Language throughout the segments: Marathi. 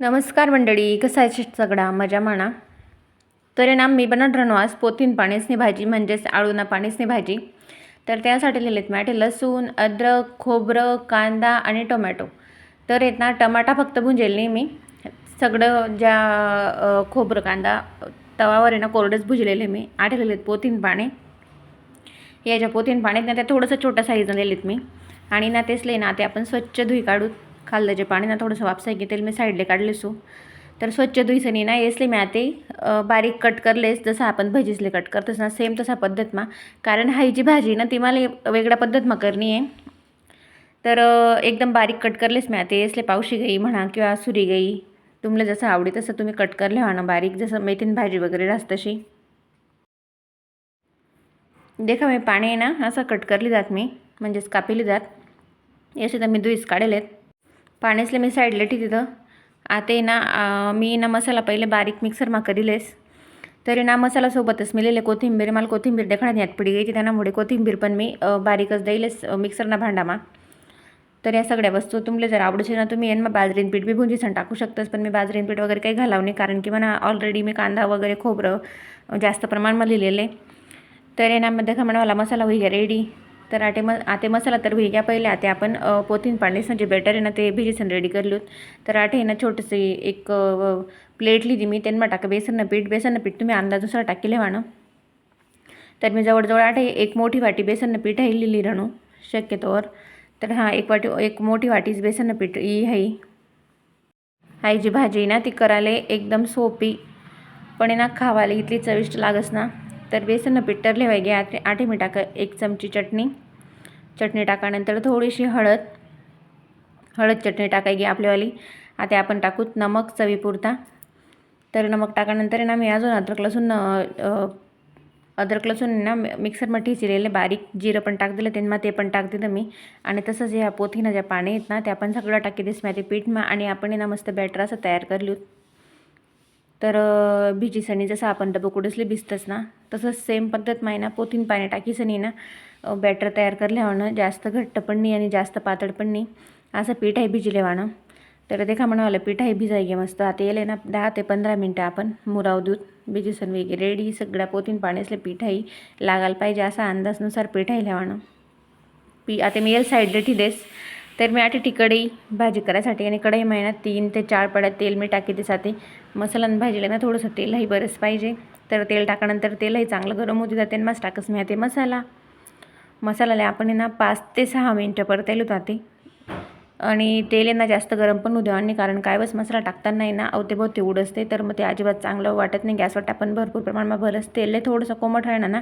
नमस्कार मंडळी कसं आहे सगळा? मजा म्हणा तर ना मी बनत राहणो आज पोतीन पाणीसनी भाजी म्हणजेच आळूना पाणीसनी भाजी. तर त्यासाठी लिहिलेत मी आठे लसूण अद्रक खोबरं कांदा आणि टोमॅटो. तर येत ना टमाटा फक्त भुंजेल नाही मी. सगळं ज्या खोबरं कांदा तवावर आहे ना कोरडंच भुजलेले मी. आठे पोथीन पोतीन पाणी याच्या पोतीन पाण्यात ना त्या थोडंसं छोट्या साईजनं दिलेत मी. आणि ना तेच लई ना ते आपण स्वच्छ धुई काढू खाल्लं जे पाणी ना थोडंसं वापसाय घेतेल मी साईडले काढले सो. तर स्वच्छ धुईसनी ना येसले मी ते बारीक कट करलेस जसं आपण भजीसले कट करतोस ना सेम तसा पद्धतमा कारण हाई जी भाजी ना ती मला वेगळ्या पद्धतमा करणी आहे. तर एकदम बारीक कट करलेस मी ते येसले पावशी गई म्हणा किंवा सुरी गई तुमले जसं आवडी तसं तुम्ही कट करले ना बारीक जसं मेथीन भाजी वगैरे राहत तशी. देखा मी पाणी आहे ना असं कट करली जात मी म्हणजेच कापिली जात. याचे तर मी दुईस काढलेत. पाण्यासले मी साईडला ठी तिथं आता ना मी ना मसाला पहिले बारीक मिक्सरमा करीलेस तरी ना मसालासोबतच मी लिहिले कोथिंबीर. मला कोथिंबीर देखण्यात यात पिढी गई त्यामुळे कोथिंबीर पण मी बारीकच देईलेस मिक्सरना भांडामा. तर या सगळ्या वस्तू तुम्हाला जर आवडचे ना तुम्ही यांना बाजरीन पीठ बी भुंजीसन टाकू शकतास पण मी बाजरीन पीठ वगैरे काही घालावं नाही कारण की मला ऑलरेडी मी कांदा वगैरे खोबरं जास्त प्रमाणમાં लिहिलेले तर एनामध्ये खमणवाला मसाला होई रेडी तर आटे म आते मसाला तर होई पहिले आते आपण पोथीन पोतीन पाणीसन जे बेटर आहे ना ते भिजेसन रेडी करलो तर आटे आहे ना छोटंसं एक प्लेट लिहिली मी. त्यांना टाका बेसननं पीठ. बेसननं पीठ तुम्ही अंदाजुसार टाकेले म्हणा तर मी जवळजवळ आटे एक मोठी वाटी बेसननं पीठ आहे लिहिली रणू शक्यतोवर तर हां एक वाटी एक मोठी वाटीच बेसननं पीठ ही आहे. हाई जी भाजी आहे ना ती करायला एकदम सोपी. पण आहे ना खावायला इतली चविष्ट लागस ना. तर बेसननं पीठ तर लेवाय घ्या आठे आठे मी टाका एक चमची चटणी. चटणी टाकानंतर थोडीशी हळद. हळद चटणी टाकाय आपल्यावाली. आता आपण टाकूत नमक चवीपुरता. तर नमक टाकानंतर आहे ना मी अजून अद्रक लसूण अद्रक लसूण ना मिक्सरमध्ये ठेचिलेले बारीक जिरं पण टाक दिलं त्यांना ते पण टाक दिलं मी. आणि तसंच ह्या पोथीनं ज्या पाणी आहेत ना त्या आपण सगळं टाकी दिस ते पीठ मा आणि आपण ना मस्त बॅटर असं तयार करलो तर अ, भिजीसनी जसं आपण डबं कुडसले भिजतच ना तसंच सेम पद्धत माही ना पोथीन पाणी टाकीसनी ना बॅटर तयार करल्यावानं जास्त घट्ट पण नाही आणि जास्त पातळ पण नाही असं पीठ आहे भिजलेवानं तर देखा म्हणावलं पीठ आहे भिजाय मस्त. आता येले ना दहा ते पंधरा मिनटं आपण मुराव दूध भिजीसन वगैरे रेडी सगळ्या पोतीन पाण्यासले पीठ लागायला पाहिजे असा अंदाजनुसार पीठ आहे लेवानं पी आता मी येईल साईडला ठेदेस तर मी आठी कढई भाजी करायसाठी आणि कढई महिन्यात तीन ते चार पड्या तेल मी टाकी देसाठी मसाला भाजीला ना थोडंसं तेलही बरंच पाहिजे. तर तेल टाकानंतर तेलही चांगलं गरम होते जाते मस्त टाकस मी ते मसाला. मसाल्याला आपण ना पाच ते सहा मिनटं परतायलो जाते आणि तेल यांना जास्त गरम पण होऊ द्यावा आणि कारण काय बस मसाला टाकताना आहे ना अवते बहुत तेवढं असते. तर मग ते अजिबात चांगलं वाटत नाही. गॅसवर टाकून भरपूर प्रमाणात भरस तेल थोडंसं कोमट राहणार ना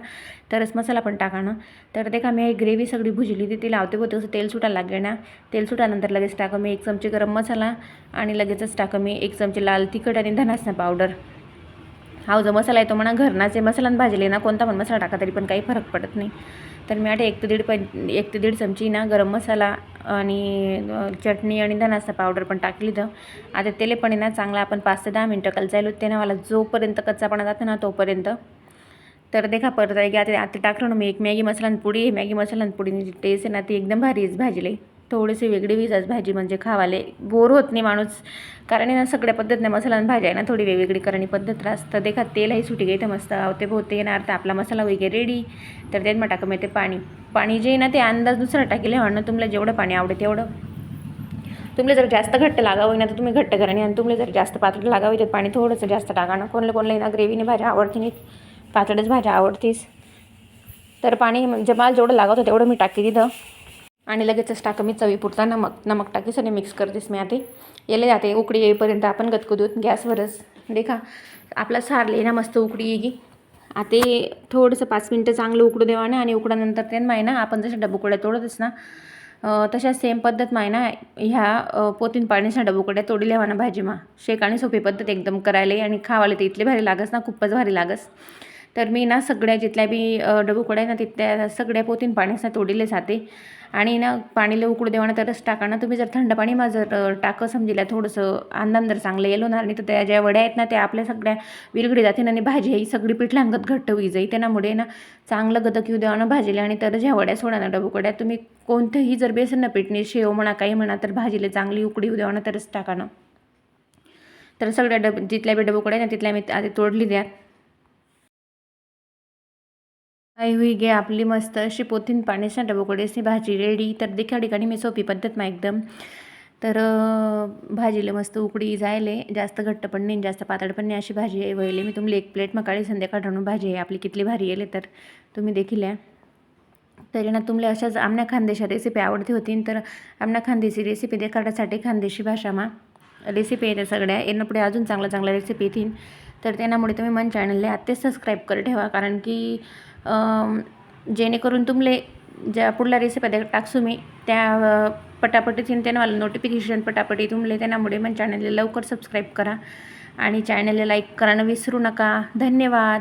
तरच मसाला पण टाकणं तर ते का मी ग्रेव्ही सगळी भुजली ती तिला लावते असं तेल सुटायला लागेल ना तेल सुटानंतर लगेच टाकं मी एक चमचे गरम मसाला आणि लगेचच टाकं मी एक चमचे लाल तिखट आणि धनासना पावडर हा जो मसाला आहे तो म्हणा घरनाचे मसाला भाजले ना कोणता पण मसाला टाका तरी पण काही फरक पडत नाही. तर मी आता एक ते दीड प एक ते दीड चमची ना गरम मसाला आणि चटणी आणि धनाचा पावडर पण टाकली तर आता तेले पण आहे ना चांगला आपण पाच ते दहा मिनटं कलचायलो ते ना मला जोपर्यंत कच्चापणा जातो ना तोपर्यंत. तर देखा परत आहे की आता आता टाकलं ना मी एक मॅगी मसाला पुडी मॅगी मसाला पुडीची टेस्ट आहे ना ती एकदम भारीच भाजली. थोडीशी वेगळी विजाच भाजी म्हणजे खावाले. बोर होत नाही माणूस. कारण ना सगळ्या पद्धतीने मसाला आणि भाजी आहे ना थोडी वेगवेगळी करणी पद्धत राहत. तर देखा तेलही सुटी गई तर मस्त अवते भोवते येणार तर आपला मसाला वगैरे रेडी तर त्यात मग टाकं ते पाणी. पाणी जे ना ते अंदाज दुसरं टाकेल. म्हणणं तुम्हाला जेवढं पाणी आवडेल तेवढं. तुम्हाला जर जास्त घट्ट लागावं ना तर तुम्ही घट्ट करा. आणि तुम्हाला जर जास्त पातळ लागावी तर पाणी थोडंसं जास्त टाका ना. कोणलं कोणलं ना ग्रेव्हीने भाज्या आवडते नाही पातळच भाज्या आवडतीस. तर पाणी म्हणजे मला जेवढं लागत होतं तेवढं मी टाकी दिलं आणि लगेचच टाका मी चवीपुरता नमक नमक टाकीस आणि मिक्स करतेस मी आता याला जाते उकडी येईपर्यंत आपण गतकुदूत गॅसवरच. देखा आपला सारले ना मस्त उकडी येगी आता थोडंसं पाच मिनटं चांगलं उकडू देवा ना आणि उकडानंतर ते माही ना आपण जसं डबुकड्या तोडतच ना तशा सेम पद्धत माही ना ह्या पोतीन पाणीच्या डबुकड्या तोडी लेवा ना भाजीमा. शेक आणि सोपी पद्धत एकदम करायला आणि खावाले ते इथले भारी लागस ना खूपच भारी लागस. तर मी ना सगळ्या जिथल्या बी अ, आहे ना तिथल्या सगळ्या पोतीन पाण्याचा तोडीले जाते. आणि ना पाणीला उकडू देवाना तरच टाका. ना तुम्ही जर थंड पाणी माझं टाकं समजिला थोडंसं अंदाम जर चांगलं येलो ना आणि तर त्या ज्या वड्या आहेत ना त्या आपल्या सगळ्या विरगडी जाते आणि भाजी ही सगळी पीठ लांगत घट्ट होई जाई. त्यामुळे ना चांगलं गदक येऊ द्यावा ना भाजीला आणि तर ज्या वड्या सोडा ना डबुकड्या तुम्ही कोणतंही जर बेसन ना पीठने शेव म्हणा काही म्हणा तर भाजीला चांगली उकडी येऊ द्यावा ना तरच टाका ना. तर सगळ्या डब जिथल्या बी डबोकडे ना तिथल्या मी आधी तोडली द्या. आई हुई गे आपली मस्त अशी पोथीन पाण्याच्या डबोकडेची भाजी रेडी तर देखा ठिकाणी मी सोपी पद्धत मा एकदम. तर भाजीले भाजीला मस्त उकडी जायले. जास्त घट्ट पण नाही जास्त पातळ पण नाही अशी भाजी आहे वहिले मी तुम्हाला एक प्लेट काळी संध्याकाळ भाजी आहे. आपली कितली भारी येले तर तुम्ही देखील या. तरी ना तुम्हाला अशाच आमना खानदेशा रेसिपी आवडती होती. तर आमना खानदेशी रेसिपी देखाडासाठी खानदेशी भाषामा रेसिपी येते सगळ्या. यांना पुढे अजून चांगल्या चांगल्या रेसिपी येतील. तर त्यामुळे तुम्ही मन चॅनलला आत्ताच सबस्क्राईब कर ठेवा. कारण की जेणेकरून तुमले ज्या पुढल्या रेसिपी टाकसू मी. त्या अं, पटापट त्यानं मला नोटिफिकेशन पटापटी तुमले त्यामुळे मग चॅनलला लवकर सबस्क्राईब करा. आणि चॅनलला लाईक करायला विसरू नका. धन्यवाद.